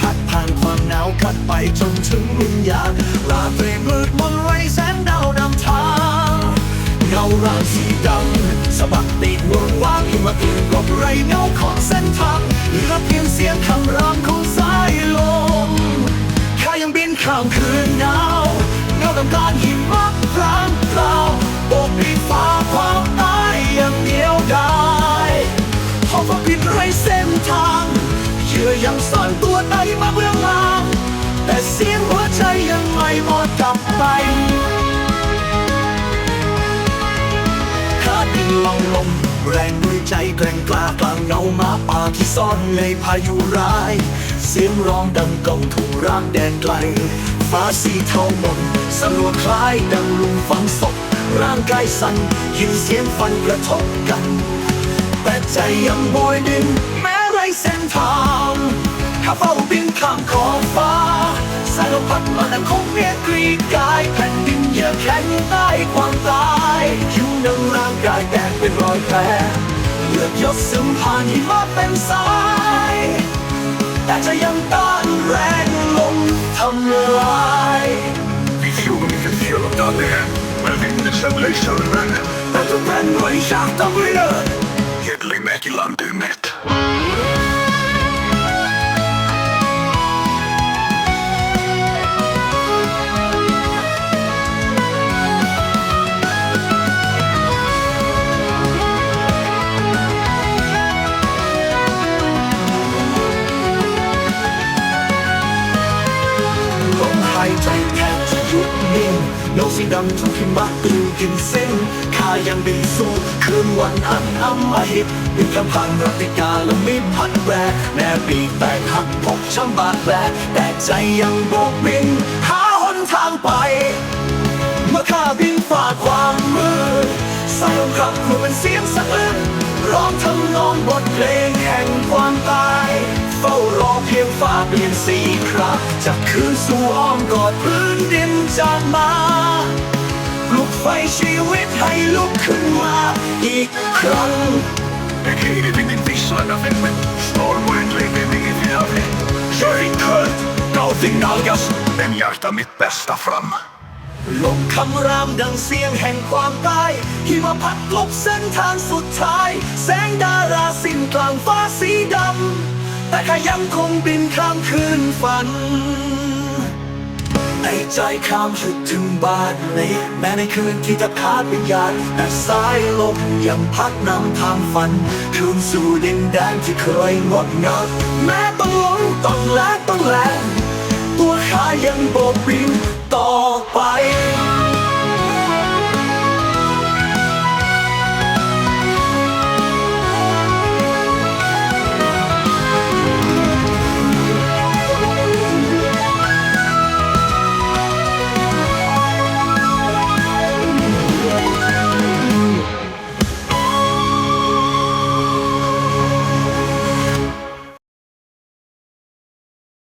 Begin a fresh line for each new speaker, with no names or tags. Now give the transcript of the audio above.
พัดผ่านความหนาวกัดไปจนถึงวิญญาณลาตรีมืดมนไร้แสงดาวนำทางเงารางสีดำสะบัดติดวงว่างอยู่มาตื่นกบไรเงาของเส้นทางเหลือเพียงเสียงคำรามของสายลมข้ายังบินข้ามคืนหนาวเงาดำกางหิ ยังซ่อนตัวในมาเบื้องหลังแต่เสียงหัวใจยังไม่หมดกลับไปขาดินลองลมแรงด้วยใจแกร่งกล้ากลางเงามาป่าที่ซ่อนในพายุร้าย เสียงร้องดังก้องทุ่งร่างแดนไกล ฟ้าสีเทาหมนสลัวคล้ายดังลุมฝังศพร่างกายสั่นยินเสียงฟันกระทบกัน แต่ใจยังโบยดินแม้ เฝ้าบินข้ามขอบฟ้าสายลมพัดมาแต่คงเรียกกรีดกายแผ่นดินอย่าแข็งใต้ความตายผิวหนังร่างกายแตกเป็นรอยแผลเลือดหยดซึมผ่านหิมะเป็นสาย แต่จะยังต้านแรงลมทำลาย
Vi fjorden kan fjälla dagen Men vinden som lyser men
แต่ทุกแผ่นไหายใจแทบจะหยุดนิ่งเงาสีดำทุกหิมะตื่นกินเส้นข้ายังบินสู้คืนวันอันอำมหิตบินลำพังรัติกาและมีพันแปรแม้ปีกแตกหักพกช้ำบาดแผลแต่ใจยังโบกบิน หาหนทางไป เมื่อข้าบินฝ่าความมืดสายลมขับครูเป็นเสียงสะอื้นร้องทำนองบทเพลงแห่งความตาย เฝ้ารอเพียงฟ้าเปลี่ยนสีคร จากคืนสู่อ้อมกอดพื้นดินจากมาปลุกไฟชีวิตให้ลุกขึ้นมาอีกครั้ง
Ik heet het in de visselen af en met Stormwind leven we in fjärde Kör kött, någonting nalgas Men hjärta mitt bästa fram
ลมคำรามดังเสียงแห่งความตายหิมะพัดกลบเส้นทางสุดท้าย แสงดาราสิ้นกลางฟ้าสีดำ แต่ข้ายังคงบินข้ามคืนฝัน ในใจข้ามชุดถึงบ้านนี้แม้ในคืนที่จะขาดวิญญาณแต่สายลมยังพัดนำทางฝัน คืนสู่ดินแดนที่เคยงดงามแม้ต้องหลงต้องแลกต้องแลกตัวข้ายังโบกบินต่อไป